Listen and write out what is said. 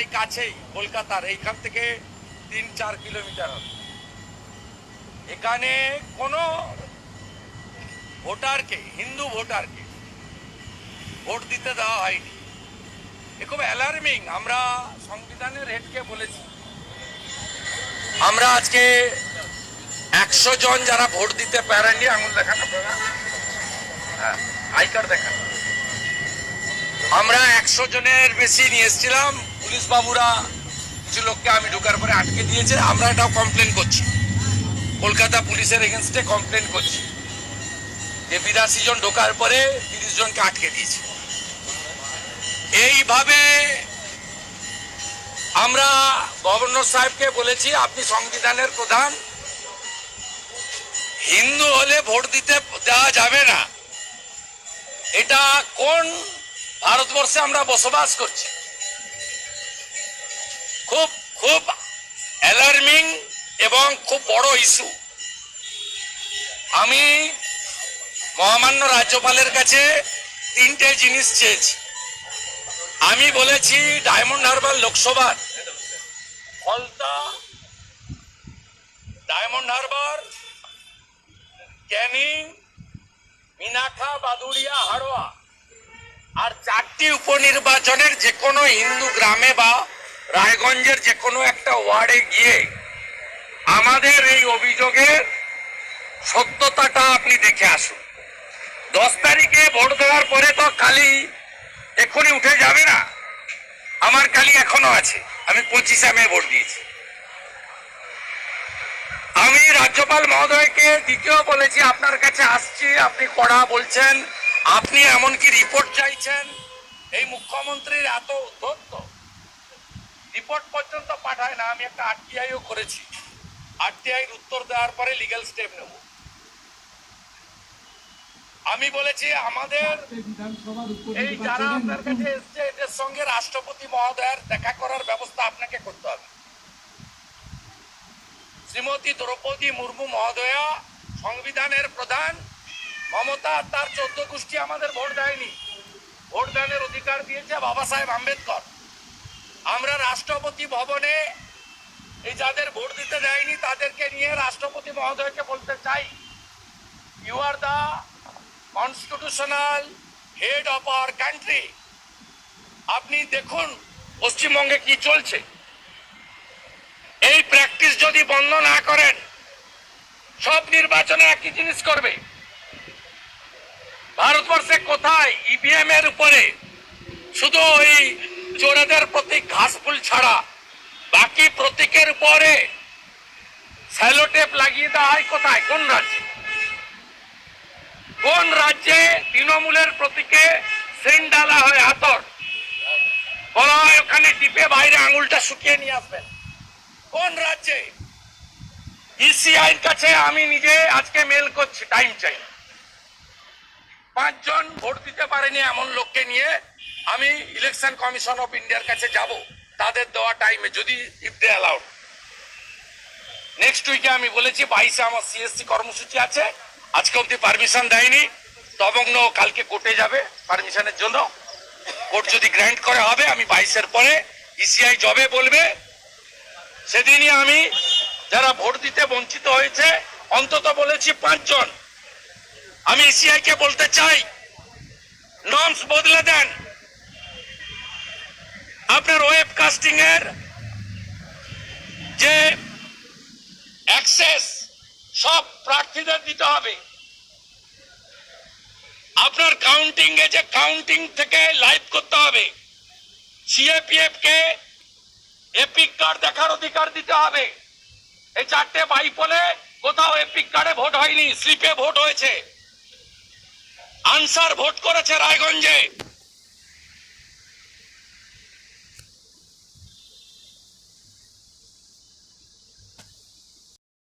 এই কাছেই কলকাতার, এইখান থেকে তিন চার কিলোমিটার হবে। এখানে কোনো ভোটারকে, হিন্দু ভোটারকে ভোট দিতে দেওয়া হয়নি। এ খুব অ্যালার্মিং আমরা সংবিধানের হেডকে বলেছি। আমরা আজকে একশো জন যারা ভোট দিতে পারেননি, আঙুল দেখান হ্যাঁ আই কার্ড দেখান। আমরা একশো জনের বেশি নিয়ে এসেছিলাম। পুলিশ বাবুরা কিছু লোককে আমি ঢোকার পরে আটকে দিয়েছে, আমরা এটাও কমপ্লেন করছি। কলকাতা পুলিশের এগেনস্টে কমপ্লেন করছি। যে বিরাশি জন ঢোকার পরে তিরিশ জনকে আটকে দিয়েছে। এইভাবে আমরা গভর্নর সাহেবকে বলেছি, আপনি সংবিধানের প্রধান। হিন্দু হলে ভোট দিতে দেওয়া যাবে না। এটা কোন ভারতবর্ষে আমরা বসবাস করছি? খুব খুব অ্যালার্মিং এবং খুব বড় ইস্যু আমি মহামান্য রাজ্যপালের কাছে তিনটে জিনিস চেয়েছি। আমি বলেছি ডায়মন্ড হারবার লোকসভার Falta Diamond Harbour, Canning, Minakha, Baduria, Haroa আর চারটি উপনির্বাচনের যে কোনো হিন্দু গ্রামে বা রায়গঞ্জের যে কোনো একটা ওয়ার্ডে গিয়ে আমাদের এই অভিযোগের সত্যতাটা আপনি দেখে আসুন। দশ তারিখে ভোট দেওয়ার পরে তো কালি এক্ষুনি উঠে যাবে না। আমার কালি এখনও আছে। আমি পঁচিশে মে ভোট দিয়েছি। আমি রাজ্যপাল মহোদয়কে দ্বিতীয় বলেছি, আপনার কাছে আসছি, আপনি কড়া বলছেন, আপনি এমনকি রিপোর্ট চাইছেন। এই মুখ্যমন্ত্রীর এত উদ্ধত্ত রিপোর্ট পর্যন্ত পাঠায় না, আমি একটা আরটিআইও করেছি। আরটিআইর উত্তর দেওয়ার পরে লিগ্যাল স্টেপ নেব। আমি বলেছি, আমাদের এই যারা আপনার কাছে এসছে, এদের সঙ্গে রাষ্ট্রপতি মহোদয়ের দেখা করার ব্যবস্থা আপনাকে করতে হবে। শ্রীমতী দ্রৌপদী মুর্মু মহোদয়া, সংবিধানের প্রধান। মমতা, তার চোদ্দ গোষ্ঠী আমাদের ভোট দেয়নি। ভোট দানের অধিকার দিয়েছে বাবা সাহেব আম্বেদকর। আমরা রাষ্ট্রপতি ভবনে এই যাদের ভোট দিতে দেয়নি, তাদেরকে নিয়ে রাষ্ট্রপতি মহোদয়কে বলতে চাই। You are the constitutional head of our country আপনি দেখুন পশ্চিমবঙ্গে কি চলছে। এই প্র্যাকটিস যদি বন্ধ না করেন, সব নির্বাচনে একই জিনিস করবে। ভারতবর্ষে কোথায় ইভিএম এর উপরে শুধু ওই চোরেদের ঘাস ফুল ছাড়া। বাকি প্রতীকের উপরে স্যালোটেপ লাগিয়ে দেওয়া হয় কোথায়? কোন রাজ্যে? কোন রাজ্যে তৃণমূলের প্রতীকে সেন ডালা হয় হাতর? বলা হয় ওখানে টিপে বাইরে আঙুলটা শুকিয়ে নিয়ে আসবেন। কোন রাজ্যে? ইসিআইর কাছে আমি নিজে আজকে মেল করছি টাইম চাই। পাঁচজন ভোট দিতে পারেনি এমন লোককে নিয়ে। আমি ইলেকশন কমিশন অফ ইন্ডিয়ার কাছে যাব। তাদের দেওয়া টাইমে যদি ইফ দে অ্যালাউড নেক্সট উইকে আমি বলেছি, বাইশে আমার সিএসসি কর্মসূচি আছে। আজকে অব্দি পারমিশন দেয়নি। তবগ্ন কালকে কোর্টে যাবে পারমিশনের জন্য। কোর্ট যদি গ্র্যান্ট করে, হবে। আমি বাইশের পরে ইসিআই জবে বলবে। সেদিনই আমি যারা ভোট দিতে বঞ্চিত হয়েছে, অন্তত বলেছি পাঁচজন। আমি ইসিআই কে বলতে চাই নর্মস বদলে দেন। আপনার ওয়েব কাস্টিং এর যে অ্যাক্সেস সব প্রার্থীদের দিতে হবে। আপনার কাউন্টিং এ যে কাউন্টিং থেকে লাইভ করতে হবে। সিএপিএফ কে এপিক কার্ড দেখার অধিকার দিতে হবে। এই চারটে বাইপোলে কোথাও এপিক কার্ডে ভোট হয়নি স্লিপে ভোট হয়েছে। আনসার ভোট করেছে রায়গঞ্জে।